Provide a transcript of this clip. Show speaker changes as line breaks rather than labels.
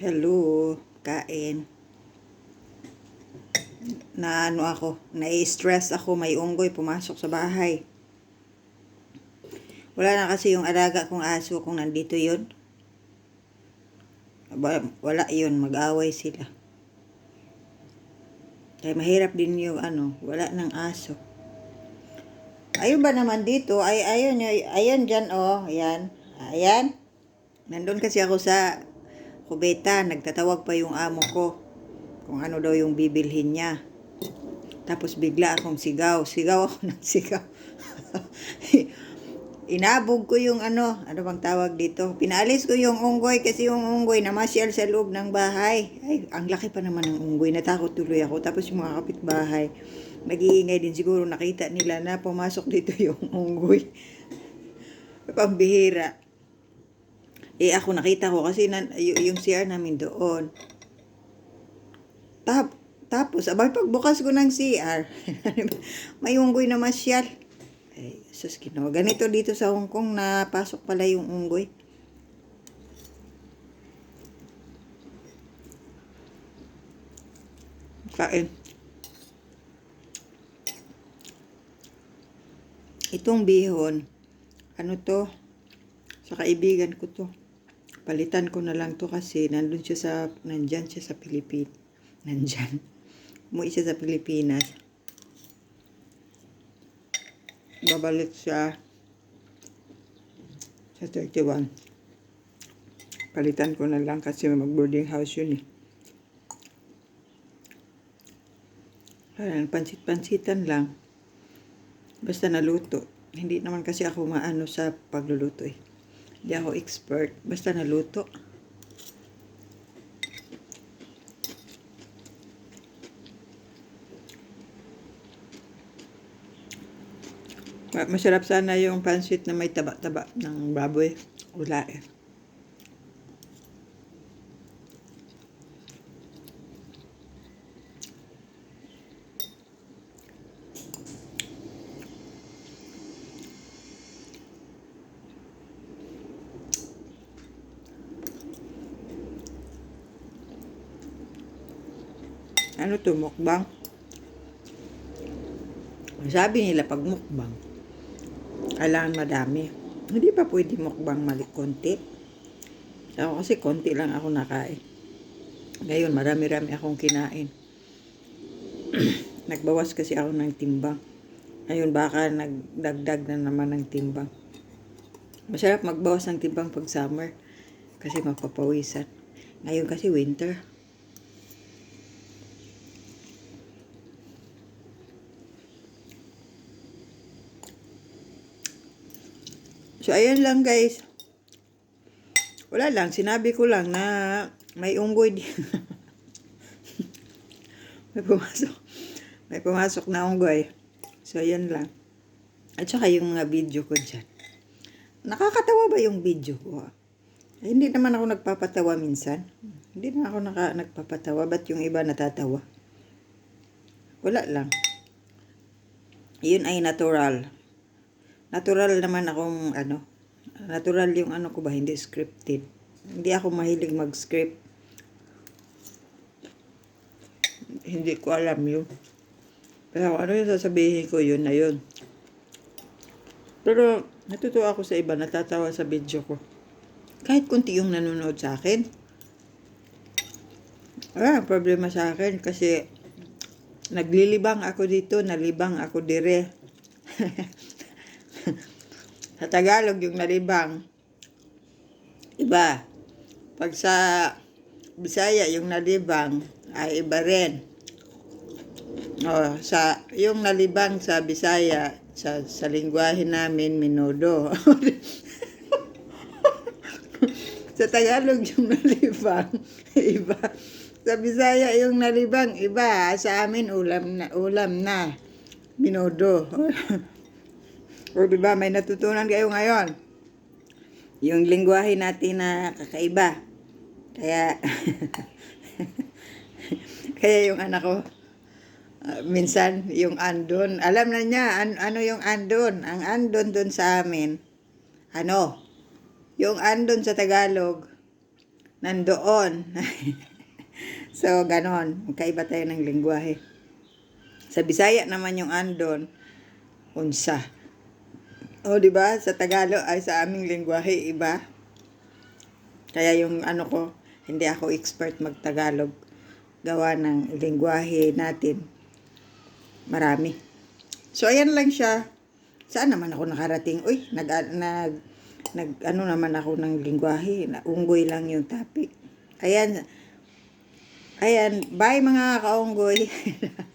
Hello, kain. Na ano ako, nai-stress ako, may unggoy pumasok sa bahay. Wala na kasi yung alaga kong aso kung nandito yun. Wala, yun, mag-away sila. Kaya mahirap din yung ano, wala ng aso. Ayun ba naman dito? Ay, ayun, ayun dyan, oh. Ayan. Ayan. Nandun kasi ako sa kubeta. Nagtatawag pa yung amo ko. Kung ano daw yung bibilhin niya. Tapos bigla akong sigaw. Sigaw ako ng sigaw. Inabog ko yung ano, ano bang tawag dito? Pinaalis ko yung unggoy kasi yung unggoy namasyal sa loob ng bahay. Ay, ang laki pa naman ng unggoy. Natakot tuloy ako. Tapos yung mga kapitbahay, nag-iingay din siguro nakita nila na pumasok dito yung unggoy. Pambihira. Eh ako nakita ko kasi na, yung CR namin doon. Tap, tapos, abay pagbukas ko ng CR, may unggoy na masyal. Ay, sus, ginawa. Ganito dito sa Hong Kong, napasok pala yung unggoy. Kain. Itong bihon, ano to? Sa kaibigan ko to. Palitan ko na lang to kasi nandun siya sa, nandyan siya sa Pilipinas. Nandyan. Umuwi siya sa Pilipinas. Babalik siya sa 31. Palitan ko na lang kasi mag-boarding house yun eh. Ayan, pansit-pansitan lang. Basta naluto. Hindi naman kasi ako maano sa pagluluto eh. Hindi ako expert. Basta naluto. Ma- Masarap sana yung pansit na may taba-taba ng baboy. Wala eh. Ano to, mukbang? Sabi nila pag mukbang, kailangan madami. Hindi pa pwede mukbang malik konti. Ako kasi konti lang ako nakain. Ngayon, marami-rami akong kinain. Nagbawas kasi ako ng timbang. Ngayon, baka nagdagdag na naman ng timbang. Masarap magbawas ng timbang pag summer. Kasi mapapawisan. Ngayon kasi winter. So, ayan lang guys. Wala lang. Sinabi ko lang na may unggoy may pumasok. May pumasok na unggoy. So, ayan lang. At saka yung mga video ko dyan. Nakakatawa ba yung video ko? Eh, hindi naman ako nagpapatawa minsan. Hindi na ako naka, nagpapatawa. Ba't yung iba natatawa? Wala lang. Yun ay natural natural naman akong ano, natural yung ano ko ba, hindi scripted. Hindi ako mahilig mag-script. Hindi ko alam yun. Pero ano yung sasabihin ko, yun na yun. Pero natutuwa ako sa iba, natatawa sa video ko. Kahit kunti yung nanonood sa akin. Ah, problema sa akin kasi naglilibang ako dito, nalibang ako dire. sa Tagalog yung nalibang. Iba. Pag sa Bisaya yung nalibang ay iba rin. O, sa yung nalibang sa Bisaya sa sa lingwahe namin minudo. sa Tagalog yung nalibang iba. Sa Bisaya yung nalibang iba. Sa amin ulam na ulam na minudo. O di ba may natutunan kayo ngayon? Yung lingwahe natin na kakaiba. Kaya kaya yung anak ko uh, minsan yung andon, alam na niya an, ano yung andon. Ang andon doon sa amin. Ano? Yung andon sa Tagalog nandoon. so, ganon. Magkaiba tayo ng lingwahe. Sa Bisaya naman yung andon, unsa. O, di ba? Sa Tagalog, ay sa aming lingwahe, iba. Kaya yung ano ko, hindi ako expert mag-Tagalog. Gawa ng lingwahe natin. Marami. So, ayan lang siya. Saan naman ako nakarating? Uy, nag, nag, nag, ano naman ako ng lingwahe. Na, unggoy lang yung topic. Ayan. Ayan. Bye mga kaunggoy.